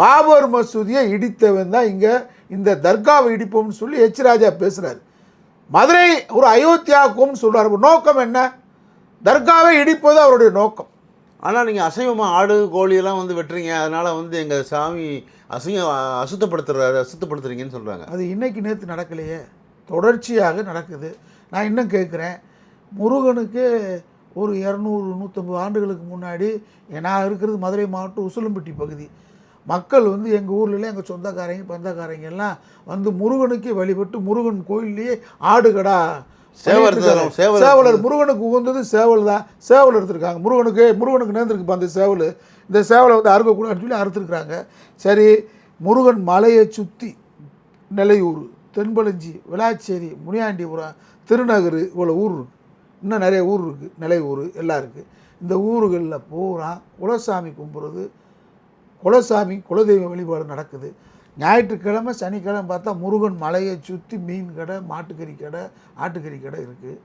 பாபர் மசூதியை இடித்தவன் தான் இங்கே இந்த தர்காவை இடிப்போம்னு சொல்லி எச் ராஜா பேசுகிறாரு மதுரை ஒரு அயோத்தியாக்கும்னு சொல்கிறார் நோக்கம் என்ன? தர்காவை இடிப்பது அவருடைய நோக்கம். ஆனால் நீங்கள் அசைவமாக ஆடு கோழியெல்லாம் வந்து வெட்டுறீங்க. அதனால் வந்து எங்கள் சாமி அசிங்க அசுத்தப்படுத்துறாரு அசுத்தப்படுத்துறீங்கன்னு சொல்கிறாங்க அது இன்னைக்கு நேற்று நடக்கலையே. தொடர்ச்சியாக நடக்குது. நான் இன்னும் கேட்குறேன் முருகனுக்கு ஒரு இரநூறு நூற்றம்பது ஆண்டுகளுக்கு முன்னாடி நான் இருக்கிறது மதுரை மாவட்டம் உசிலம்பட்டி பகுதி. மக்கள் வந்து எங்கள் ஊர்லலாம் எங்கள் சொந்தக்காரங்க பந்தக்காரங்க எல்லாம் வந்து முருகனுக்கு வழிபட்டு முருகன் கோயில்லையே ஆடுகடா சேவல் சேவலர் முருகனுக்கு உகந்தது சேவல் தான். சேவல் எடுத்திருக்காங்க. முருகனுக்கு முருகனுக்கு நேர்ந்துருக்கு அந்த சேவல். இந்த சேவலை வந்து அறுக்கக்கூடாதுன்னு சொல்லி அறுத்துருக்குறாங்க. சரி முருகன் மலையை சுற்றி நிலையூர் தென்பளஞ்சி விளாச்சேரி முனியாண்டிபுரம் திருநகர் இவ்வளோ ஊர் இன்னும் நிறைய ஊர் இருக்குது நிலையூர் எல்லாம் இருக்குது இந்த ஊர்களில் பூரா குலசாமி கும்பிட்றது குலசாமி குலதெய்வ வழிபாடு நடக்குது. ஞாயிற்றுக்கிழமை சனிக்கிழமை பார்த்தா முருகன் மலையை சுற்றி மீன் கடை மாட்டுக்கறி கடை ஆட்டுக்கறி கடை இருக்குது